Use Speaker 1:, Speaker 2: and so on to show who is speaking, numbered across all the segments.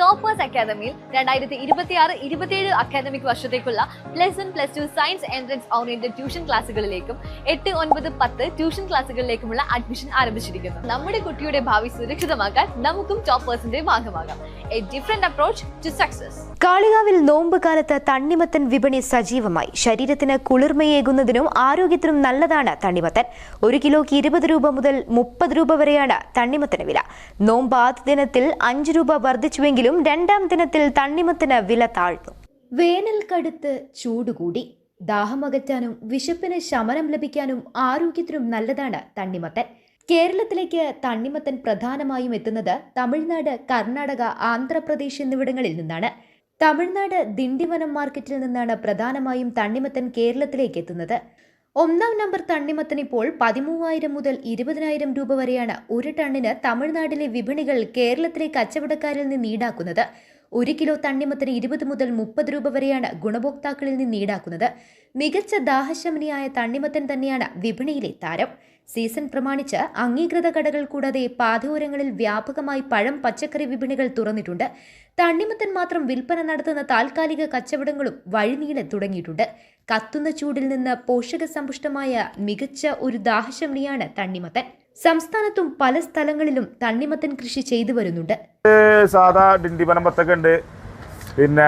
Speaker 1: Toppers അക്കാദമിയിൽ രണ്ടായിരത്തി ഇരുപത്തിയാറ് ഇരുപത്തിയേഴ് അക്കാദമിക് വർഷത്തേക്കുള്ള plus one plus two science entrance oriented tuition ക്ലാസ്സുകളിലേക്കും എട്ട് ഒൻപത് പത്ത് ട്യൂഷൻ ക്ലാസ്സുകളിലേക്കുമുള്ള അഡ്മിഷൻ ആരംഭിച്ചിരിക്കുന്നു. നമ്മുടെ കുട്ടിയുടെ ഭാവി സുരക്ഷിതമാക്കാൻ നമുക്കും ടോപ്പേഴ്സിന്റെ ഭാഗമാകാം. A different approach to success
Speaker 2: കാളികാവിൽ നോമ്പ് കാലത്ത് തണ്ണിമത്തൻ വിപണി സജീവമായി. ശരീരത്തിന് കുളിർമയേകുന്നതിനും ആരോഗ്യത്തിനും നല്ലതാണ് തണ്ണിമത്തൻ. ഒരു കിലോയ്ക്ക് ഇരുപത് രൂപ മുതൽ മുപ്പത് രൂപ വരെയാണ് തണ്ണിമത്തന് വില. നോമ്പ് ആദ്യ ദിനത്തിൽ അഞ്ച് രൂപ വർദ്ധിച്ചുവെങ്കിലും രണ്ടാം ദിനത്തിൽ തണ്ണിമത്തിന് വില താഴ്ന്നു. വേനൽ കടുത്ത് ചൂടുകൂടി ദാഹമകറ്റാനും വിശപ്പിന് ശമനം ലഭിക്കാനും ആരോഗ്യത്തിനും നല്ലതാണ് തണ്ണിമത്തൻ. കേരളത്തിലേക്ക് തണ്ണിമത്തൻ പ്രധാനമായും എത്തുന്നത് തമിഴ്നാട് കർണാടക ആന്ധ്രാപ്രദേശ് എന്നിവിടങ്ങളിൽ നിന്നാണ്. തമിഴ്നാട് ദിണ്ടിവനം മാർക്കറ്റിൽ നിന്നാണ് പ്രധാനമായും തണ്ണിമത്തൻ കേരളത്തിലേക്ക് എത്തുന്നത്. ഒന്നാം നമ്പർ തണ്ണിമത്തൻ ഇപ്പോൾ പതിമൂവായിരം മുതൽ ഇരുപതിനായിരം രൂപ വരെയാണ് ഒരു ടണ്ണിന് തമിഴ്നാട്ടിലെ വിപണികൾ കേരളത്തിലെ കച്ചവടക്കാരിൽ നിന്ന് ഈടാക്കുന്നത്. ഒരു കിലോ തണ്ണിമത്തിന് ഇരുപത് മുതൽ മുപ്പത് രൂപ വരെയാണ് ഗുണഭോക്താക്കളിൽ നിന്ന് ഈടാക്കുന്നത്. മികച്ച ദാഹശമനിയായ തണ്ണിമത്തൻ തന്നെയാണ് വിപണിയിലെ താരം. സീസൺ പ്രമാണിച്ച് അംഗീകൃത കടകൾ കൂടാതെ പാതയോരങ്ങളിൽ വ്യാപകമായി പഴം പച്ചക്കറി വിപണികൾ തുറന്നിട്ടുണ്ട്. തണ്ണിമത്തൻ മാത്രം വിൽപ്പന നടത്തുന്ന താൽക്കാലിക കച്ചവടങ്ങളും വഴിനീളെ തുടങ്ങിയിട്ടുണ്ട്. കത്തുന്ന ചൂടിൽ നിന്ന് പോഷക സമ്പുഷ്ടമായ മികച്ച ഒരു ദാഹശമനിയാണ് തണ്ണിമത്തൻ. സംസ്ഥാനത്തും പല സ്ഥലങ്ങളിലും തണ്ണിമത്തൻ കൃഷി ചെയ്തു വരുന്നുണ്ട്.
Speaker 3: സാധാ ഡിണ്ടിപനം വത്തക്ക ഉണ്ട് പിന്നെ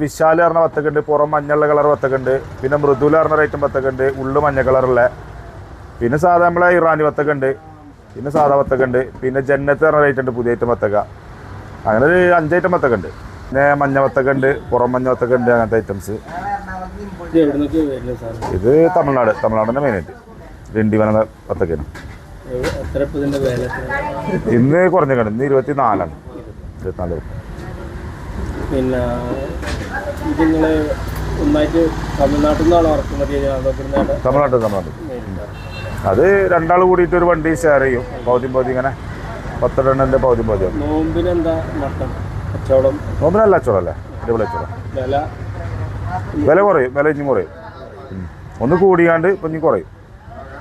Speaker 3: വിശാല പറഞ്ഞ വത്തക്ക ഉണ്ട് പുറം മഞ്ഞള്ള കളർ വത്തക്ക ഉണ്ട് പിന്നെ മൃദുല പറഞ്ഞ റേറ്റും വത്തക്ക ഉണ്ട് ഉള്ളു മഞ്ഞ കളറുള്ള പിന്നെ സാധാ നമ്മളെ ഇറാനി വത്തക്ക ഉണ്ട് പിന്നെ സാധാ വത്തക്ക ഉണ്ട് പിന്നെ ജന്നത്ത് പറഞ്ഞ റേറ്റ് ഉണ്ട് പുതിയ ഐറ്റം വത്തക്ക. അങ്ങനെ ഒരു അഞ്ചൈറ്റം വത്തക്ക ഉണ്ട് പിന്നെ മഞ്ഞ വത്തക്ക ഉണ്ട് പുറം മഞ്ഞ വത്തക്ക ഉണ്ട് അങ്ങനത്തെ ഐറ്റംസ്
Speaker 4: ഇത്
Speaker 3: തമിഴ്നാട് തമിഴ്നാടിന്റെ മെയിനായിട്ട് ഡിണ്ടിപന വത്തക്കയാണ്. ഇന്ന് കുറഞ്ഞിട്ടുണ്ട്. ഇന്ന് ഇരുപത്തി നാലാണ് ഇരുപത്തിനാല്. രൂപ
Speaker 4: പിന്നെ ഒന്നായിട്ട് തമിഴ്നാട്ടിൽ നിന്നാണോ ഇറക്കുമതി ചെയ്യുന്നത് അതോ
Speaker 3: രണ്ടാൾ കൂടിയിട്ട് ഒരു വണ്ടി ഷെയർ ചെയ്യും. പൗതി പൗതി ഇങ്ങനെ പത്തെണ്ണിന്റെ പൗതി പൗതി
Speaker 4: നോമ്പിനെന്താ മട്ടൻ കച്ചവടം?
Speaker 3: നോമ്പിനല്ല അച്ചോടല്ലേ അടിപൊളി അച്ചോടം
Speaker 4: വില?
Speaker 3: വില കുറയും. വില ഇനി കുറയും. ഒന്ന് കൂടിയാണ്ട് ഇപ്പം ഇനി കുറയും.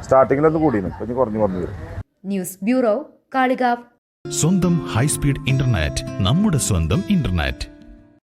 Speaker 3: സ്റ്റാർട്ടിങ്ങിൽ ഒന്ന് കൂടിയിരുന്നു ഇപ്പം കുറഞ്ഞു കുറഞ്ഞു വരും.
Speaker 2: News bureau Kalikavu.
Speaker 5: സ്വന്തം ഹൈസ്പീഡ് ഇന്റർനെറ്റ് നമ്മുടെ സ്വന്തം ഇന്റർനെറ്റ്.